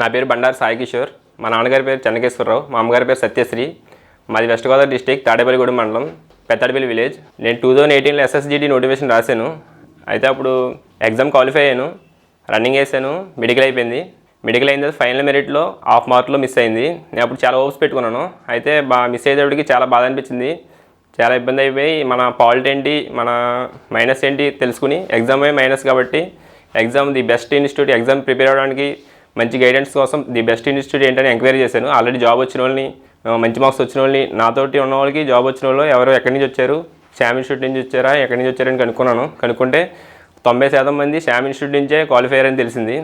నా పేరు బండారు సాయి కిషోర్. మా నాన్నగారి పేరు చెన్నకేశ్వరరావు. మా అమ్మగారి పేరు సత్యశ్రీ. మాది వెస్ట్ గోదావరి డిస్టిక్ తాడేపల్లిగూడెం మండలం పెత్తడపల్లి విలేజ్. నేను టూ థౌజండ్ ఎయిటీన్లో ఎస్ఎస్జిడి నోటిఫికేషన్ రాశాను. అయితే అప్పుడు ఎగ్జామ్ క్వాలిఫై అయ్యాను. రన్నింగ్ వేసాను. మెడికల్ అయిపోయింది. మెడికల్ అయిన తర్వాత ఫైనల్ మెరిట్లో హాఫ్ మార్క్లో మిస్ అయింది. నేను అప్పుడు చాలా హోప్స్ పెట్టుకున్నాను. అయితే బా మిస్ అయ్యేటప్పటికి చాలా బాధ అనిపించింది. చాలా ఇబ్బంది అయిపోయి మన పాలిట్ ఏంటి మన మైనస్ ఏంటి తెలుసుకుని ఎగ్జామే మైనస్ కాబట్టి exam the best institute exam prepare అవ్వడానికి మంచి గైడెన్స్ కోసం ది బెస్ట్ ఇన్స్టిట్యూట్ ఏంటని ఎంక్వైరీ చేశాను. ఆల్రెడీ జాబ్ వచ్చిన వాళ్ళని మంచి మార్క్స్ వచ్చిన వాళ్ళని నాతోటి ఉన్న వాళ్ళకి జాబ్ వచ్చిన వాళ్ళు ఎవరు ఎక్కడి నుంచి వచ్చారు? శామ్ ఇన్స్టిట్యూట్ నుంచి వచ్చారా? ఎక్కడి నుంచి వచ్చారని కనుక్కున్నాను. కనుక్కుంటే తొంభై శాతం మంది శామ్ ఇన్స్టిట్యూట్ నుంచే క్వాలిఫై అని తెలిసింది.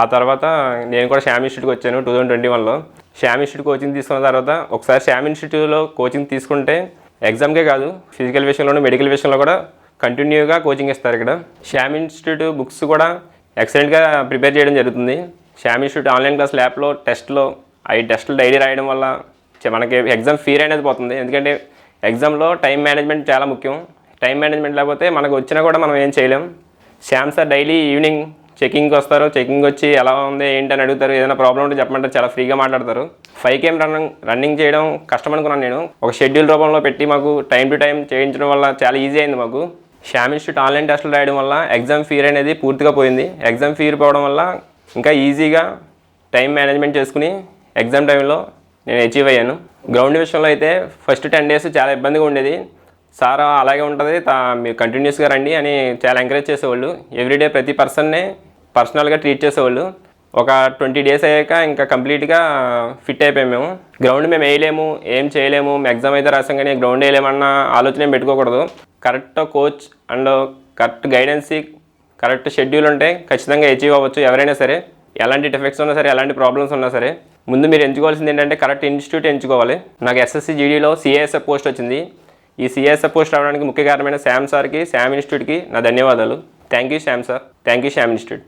ఆ తర్వాత నేను కూడా శ్యామ్ ఇన్స్టిట్యూట్కి వచ్చాను టూ థౌజండ్ ట్వంటీ వన్లో శ్యామ్ ఇన్స్టిట్యూట్ కోచింగ్ తీసుకున్న తర్వాత ఒకసారి శ్యామ్ ఇన్స్టిట్యూట్లో కోచింగ్ తీసుకుంటే ఎగ్జామ్కే కాదు ఫిజికల్ విషయంలోనూ మెడికల్ విషయంలో కూడా కంటిన్యూగా కోచింగ్ ఇస్తారు ఇక్కడ. శ్యామ్ ఇన్స్టిట్యూట్ బుక్స్ కూడా ఎక్సలెంట్గా ప్రిపేర్ చేయడం జరుగుతుంది. షామీ షూట్ ఆన్లైన్ క్లాస్ ల్యాబ్లో టెస్ట్లో అవి టెస్టులు డైలీ రాయడం వల్ల చ- మనకి ఎగ్జామ్ ఫీర్ అనేది పోతుంది. ఎందుకంటే ఎగ్జామ్లో టైం మేనేజ్మెంట్ చాలా ముఖ్యం. టైం మేనేజ్మెంట్ లేకపోతే మనకు వచ్చినా కూడా మనం ఏం చేయలేం. శ్యామ్ సార్ డైలీ ఈవినింగ్ చెకింగ్కి వస్తారు. చెకింగ్ వచ్చి ఎలా ఉంది ఏంటి అని అడుగుతారు. ఏదైనా ప్రాబ్లం ఉంటే చెప్పమంటే చాలా ఫ్రీగా మాట్లాడతారు. ఫైవ్ కేమ్ రన్నింగ్ రన్నింగ్ చేయడం కష్టం అనుకున్నాను నేను. ఒక షెడ్యూల్ రూపంలో పెట్టి మాకు టైం టు టైం చేయించడం వల్ల చాలా ఈజీ అయింది మాకు. శ్యామ్ ఇన్స్టిట్యూట్ ఆన్లైన్ టెస్టులు రాయడం వల్ల ఎగ్జామ్ ఫీర్ అనేది పూర్తిగా పోయింది. ఎగ్జామ్ ఫీర్ పోవడం వల్ల ఇంకా ఈజీగా టైం మేనేజ్మెంట్ చేసుకుని ఎగ్జామ్ టైంలో నేను అచీవ్ అయ్యాను. గ్రౌండ్ విషయంలో అయితే ఫస్ట్ టెన్ డేస్ చాలా ఇబ్బందిగా ఉండేది. సార్ అలాగే ఉంటుంది తా మీరు కంటిన్యూస్గా రండి అని చాలా ఎంకరేజ్ చేసేవాళ్ళు. ఎవ్రీడే ప్రతి పర్సన్నే పర్సనల్గా ట్రీట్ చేసేవాళ్ళు. ఒక ట్వంటీ డేస్ అయ్యాక ఇంకా కంప్లీట్గా ఫిట్ అయిపోయాం మేము. గ్రౌండ్ మేము వేయలేము ఏం చేయలేము. ఎగ్జామ్ అయితే రాసాం కానీ గ్రౌండ్ వేయలేమన్న ఆలోచన పెట్టుకోకూడదు. Correct coach and correct guidance correct schedule ఉంటే ఖచ్చితంగా అచీవ్ అవ్వచ్చు. ఎవరైనా సరే ఎలాంటి డిఫెక్ట్స్ ఉన్నా సరే ఎలాంటి ప్రాబ్లమ్స్ ఉన్నా సరే ముందు మీరు ఎంచుకోవాల్సింది ఏంటంటే కరెక్ట్ ఇన్స్టిట్యూట్ ఎంచుకోవాలి. నాకు ఎస్ఎస్సి జీడీలో సిఐఎస్ఎఫ్ పోస్ట్ వచ్చింది. ఈ సిఐఎస్ఎఫ్ పోస్ట్ రావడానికి ముఖ్య కారణమైన శామ్ సార్కి శామ్ ఇన్స్టిట్యూట్కి నా ధన్యవాదాలు. Thank you Sam sir thank you Sam institute